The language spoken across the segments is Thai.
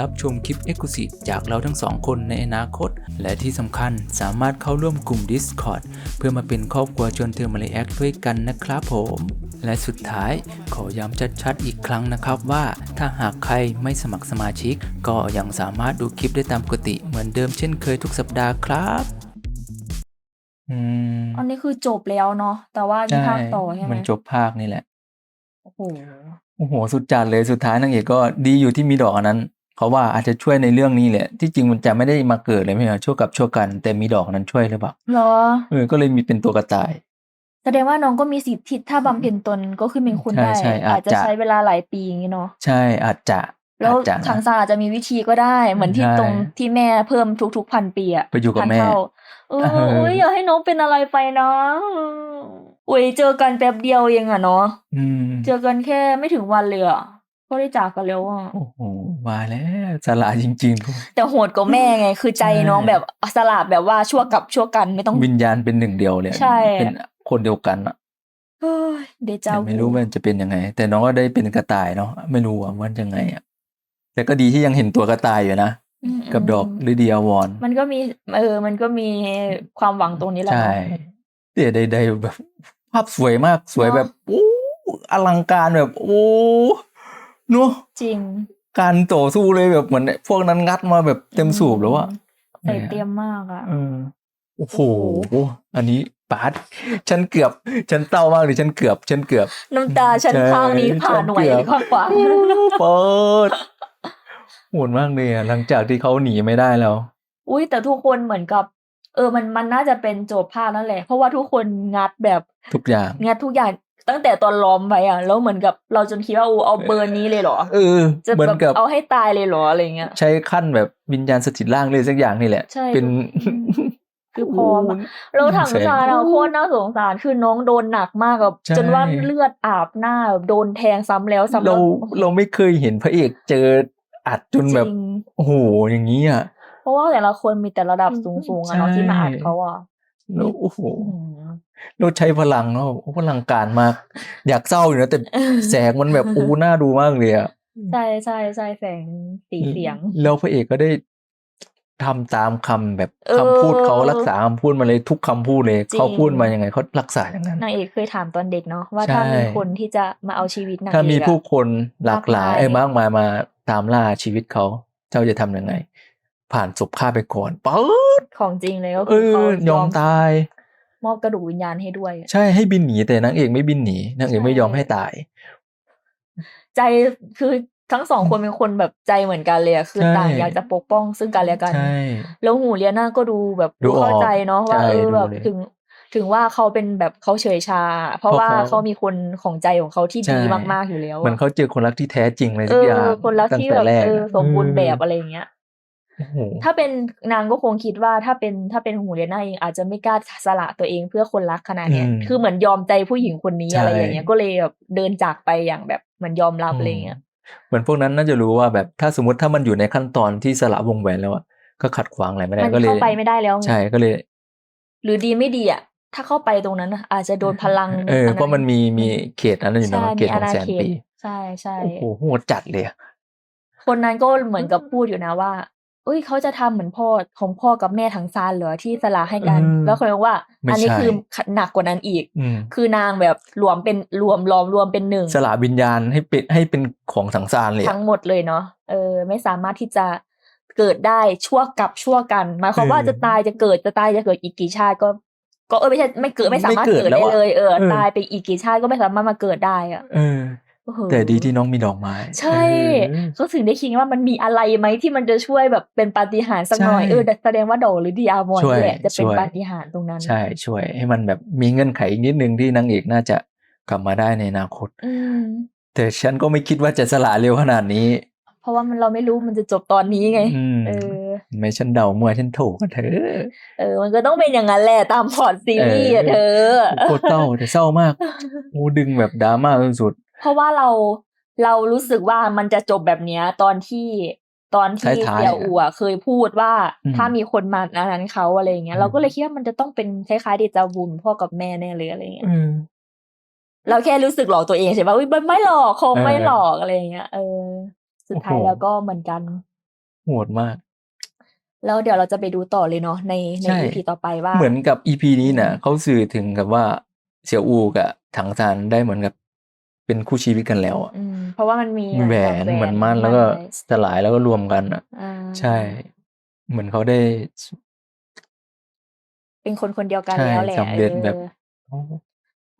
รับชมคลิป e x c l u s i v e จากเราทั้งสองคนในอนาคต และที่สำคัญสามารถเข้าร่วมกลุ่ม Discord เพื่อมาเป็นครอบครัวชวนเธอมาเลแอคด้วยกันนะครับผม และสุดท้ายขอย้ำชัดๆอีกครั้งนะครับว่า ถ้าหากใครไม่สมัครสมาชิก ก็ยังสามารถดูคลิปได้ตามปกติเหมือนเดิมเช่นเคยทุกสัปดาห์ครับอืมอันนี้คือจบแล้วเนาะแต่ว่ามีใช่ภาคต่อใช่ไหมมันจบภาคนี่แหละ โอ้โหโอ้โห สุดจัดเลยสุดท้ายนางเอกก็ดีอยู่ที่มีดอกอันนั้น เขาว่าอาจจะช่วยในเรื่องนี้แหละ ที่จริงมันจะไม่ได้มาเกิดเลยไม่ใช่เหรอชั่วกับชั่วกัน แต่มีดอกนั้นช่วยหรือเปล่าเหรอเออก็เลยมีเป็นตัวกระต่าย แสดงว่าน้องก็มีสิทธิ์ที่ถ้าบำเพ็ญตนก็ขึ้นเป็นคุณใช่ได้ใช่อาจอาจจะจะใช้เวลาหลายปีอย่างนี้เนาะใช่อาจจะแล้วอาจจะทางซานอาจจะมีวิธีก็ได้ เหมือนที่ใช่ตรงที่แม่เพิ่มทุกๆพันปีอะไปอยู่กับพันแม่เท่าเออเอออุ้ยอย่าให้น้องเป็นอะไรไปนะอุ้ยเจอกันแป๊บเดียวเองอะเนาะอืมเจอกันแค่ไม่ถึงวันเลยอะ ก็ได้จากกันแล้วอะโอ้โหมาแล้วสลาจริงแต่โหดกว่าแม่ไง คือใจใช่น้องแบบสลับแบบว่าชั่วกับชั่วกันไม่ต้องๆวิญญาณเป็นหนึ่งเดียวเลยใช่เป็นคนเดียวกันอะเฮ้ยเดจาแต่วูไม่รู้มันจะเป็นยังไง แต่น้องก็ได้เป็นกระต่ายเนาะไม่รู้ว่ามันยังไงอะแต่ก็ดีที่ยังเห็นตัวกระต่ายอยู่นะอืมกับดอกฤดีอาวรณ์มันก็มีเออ มันก็มีความหวังตรงนี้แหละใช่เนาะแต่ใดๆแบบภาพสวยมากสวยเนอะแบบโอ้อลังการแบบ โอ้ เนาะจริง การต่อสู้เลยแบบเหมือน พวกนั้นงัดมาแบบเต็มสูบแล้วอะใส่เตรียมมากอะเออโอ้โหโอ้โห อันนี้ปาดฉันเกือบ ฉันเต้ามากเลยฉันเกือบ ฉันเกือบ น้ำตาฉันใช่ข้างนี้ผ่านไหวฉันเกือบข้างขวาเปิดโหดมากเลยอะหลังจากที่เขาหนีไม่ได้แล้ว อุ้ยแต่ทุกคนเหมือนกับ เออมันมันน่าจะเป็นโจทย์ภาพนั่นแหละ เพราะว่าทุกคนงัดแบบทุกอย่างงัดทุกอย่าง ตั้งแต่ตอนล้อมไปอะแล้วเหมือนกับเราจนคิดว่าโอ้เอาเบอร์นี้เลยเหรอเออจะเหมือแบนบกับเอาให้ตายเลยเหรออะไรเงี้ยใช้ขั้นแบบวิญญาณสถิตร่างเลยสักอย่างนี่แหละใช่เป็นคือพร้อมอะแล้วถังแสงซานอะโคตรน่าสงสารคือน้องโดนหนักมากแบบใช่จนว่าเลือดอาบหน้าแบบโดนแทงซ้ำแล้วซ้ำเราแล้วเราไม่เคยเห็นพระเอกเจออัดจนแบบจริงโอ้โหอย่างนี้อะเพราะว่าแต่ละคนมีแต่ระดับสูงๆอะเนาะใช่ที่มาอัดเขาอะแล้วโอ้โหอืม เราใช้พลังเนาะโอ้พลังการมาก อยากเศร้าอยู่นะแต่แสงมันแบบโอ้น่าดูมากเลยอะใช่ใช่ใช่แสงสีเสียง แล้วพระเอกก็ได้ทำตามคำแบบเออคำพูดเขารักษาคำพูดมาเลยทุกคำพูดเลยจริงเขาพูดมายังไงเขารักษาอย่างนั้นนางเอกเคยถามตอนเด็กเนาะว่าใช่ถ้ามีคนที่จะมาเอาชีวิตนางเอกถ้ามีอะผู้คนหลากหลายมากมายเอ้ยมากมายมาตามล่าชีวิตเขาเจ้าจะทำยังไง ผ่านศพฆ่าไปก่อนป๊ดของจริงเลยก็เอคือเขาอยอมตาย มอบกระดูกวิญญาณให้ด้วย ใช่ให้บินหนีแต่นางเอกไม่บินหนีนางเอกไม่ยอมให้ตาย ใจคือทั้งสองคนเป็นคนแบบใจเหมือนกันเลยอะคือใช่ต่างอยากจะปกป้องซึ่งกันและกันใช่แล้วหูเลียนาก็ดูแบบดูดูเข้าออกใจเนาะว่าใช่เออดูแบบเลยถึงถึงว่าเขาเป็นแบบเขาเฉยชา เพราะเพราะว่าเขาเขามีคนของใจของเขาที่ใช่ดีมากๆอยู่แล้วเหมือนอะเขาเจอคนรักที่แท้จริงเลยเอสักออย่างคนรักตั้งที่แต่แบบแรกเอออะสมบูรณ์แบบเอออะไรอย่างเงี้ยโอ้โห ถ้าเป็นนางก็คงคิดว่าถ้าเป็นถ้าเป็นหูเลียนาเองอาจจะไม่กล้าสละตัวเองเพื่อคนรักขนาดเนี้ยอืมคือเหมือนยอมใจผู้หญิงคนนี้ใช่อะไรอย่างเงี้ยก็เลยแบบเดินจากไปอย่างแบบเหมือนยอมรับอะไรเงี้ยเหมือนพวกนั้นน่าจะรู้ว่าแบบถ้าสมมติถ้ามันอยู่ในขั้นตอนที่สละวงแหวนแล้วอะก็ขัดขวางอะไรไม่ได้มันก็เลยเข้าไปไม่ได้แล้วไงใช่ก็เลย หรือดีไม่ดีอะถ้าเข้าไปตรงนั้นน่ะอาจจะโดนพลังเออเพราะมันมีมีอืเขตนั้นอยู่นะใช่เขมีตขอาองณาแสนเขตปีใช่ใช่โอ้โหโหดจัดเลยอะคนนั้นก็เหมือนกับพูดอยู่นะว่า เอ้ยเขาจะทำเหมือนพ่อของพ่อกับแม่ทั้งซานเหรอที่สละให้กันอืมแล้วคนบอกว่าไม่อันนี้ใช่คือหนักกว่านั้นอีกอืมคือนางแบบรวมเป็นรวมล้อมรวมเป็นหนึ่งสละวิญญาณให้เป็นให้เป็นของสังสารเลยอะทั้งหมดเลยเนาะเออ ไม่สามารถที่จะเกิดได้ชั่วกับชั่วกันหมายความว่าจะตายจะเกิดจะตายจะเกิดอีกกี่ชาติก็ ก็เออไม่ใช่ไม่เกิดไม่สามารถเกิดได้เลย เออ ตายไปอีกกี่ชาติก็ไม่สามารถมาเกิดได้อะเออ โอ้โห แต่ดีที่น้องมีดอกไม้ใช่ เออก็ถึงได้คิดว่ามันมีอะไรไหมที่มันจะช่วยแบบเป็นปาฏิหาริย์สักหน่อยใช่เออแต่แสดงว่าดอกหรือดีอาร์มอนช่วยนี่แหละจะเป็นช่วย ปาฏิหาริย์ตรงนั้นใช่ช่วย ให้มันแบบมีเงื่อนไขอีกนิดนึงที่นางเอกน่าจะกลับมาได้ในอนาคต อืมแต่ฉันก็ไม่คิดว่าจะสละเร็วขนาดนี้ เพราะว่ามันเราไม่รู้มันจะจบตอนนี้ไง อืมเออไม่ฉันเดามัวฉันถูกกันเถอะเออ มันก็ต้องเป็นอย่างนั้นแหละตามพอร์ตซีรีส์อะเอเธออโคตรเศร้าแต่เศร้ามาก โอ้ดึงแบบดราม่าสุด เพราะว่าเราเรารู้สึกว่ามันจะจบแบบเนี้ย ตอนที่ตอนที่ท้ายๆเสี่ยวอัวเคยพูดว่าอืมถ้ามีคนมาอันนั้นเขาอะไรอย่างเงี้อืยมเราก็เลยคิดว่ามันจะต้องเป็นคล้ายๆเดจาวุนพ่อกับแม่แน่เลยอะไรอย่างเงี้ยอืมเราแค่รู้สึกหลอกตัวเองใช่ปะอุ้ยมันไม่หลอกคงเออไม่หลอกอะไรอย่างเงี้ยเออ สุดท้ายโอ้โหแล้วก็เหมือนกันโหดมาก แล้วเดี๋ยวเราจะไปดูต่อเลยเนาะในในใช่อีพีต่อไปว่า เหมือนกับอีพีนี้น่ะอืมเขาสื่อถึงกับว่าเสี่ยวอูกับถังซานได้เหมือนกับ เป็นคู่ชีวิตกันแล้วอะอืมเพราะว่ามันมีมีแหวนเหมือนมั่นแล้วก็ไว้สลายแล้วก็รวมกันอะอ่าใช่ เหมือนเขาได้ เป็นคนคนเดียวกันใช่แล้วแหละสำเร็จแบบออ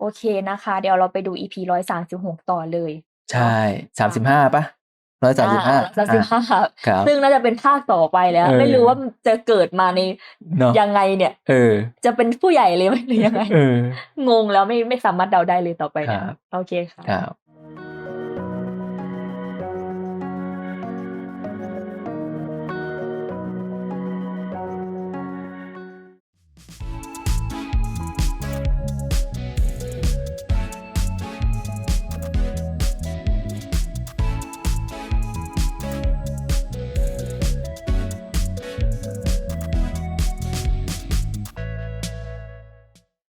โอเคนะคะ เดี๋ยวเราไปดูอีพีร้อยสามสิบหกต่อเลย ใช่สามสิบห้าปะ ร้อยสามสิบห้าสามสิบห้าครับซึ่งน่าจะเป็นภาคต่อไปแล้วเออไม่รู้ว่ามันจะเกิดมาในเนาะยังไงเนี่ย เออ จะเป็นผู้ใหญ่เลยไหมหรือยังไงเอองงแล้วไม่ไม่สามารถเดาได้เลยต่อไปเนี่ยครับโอเคค่ะครับ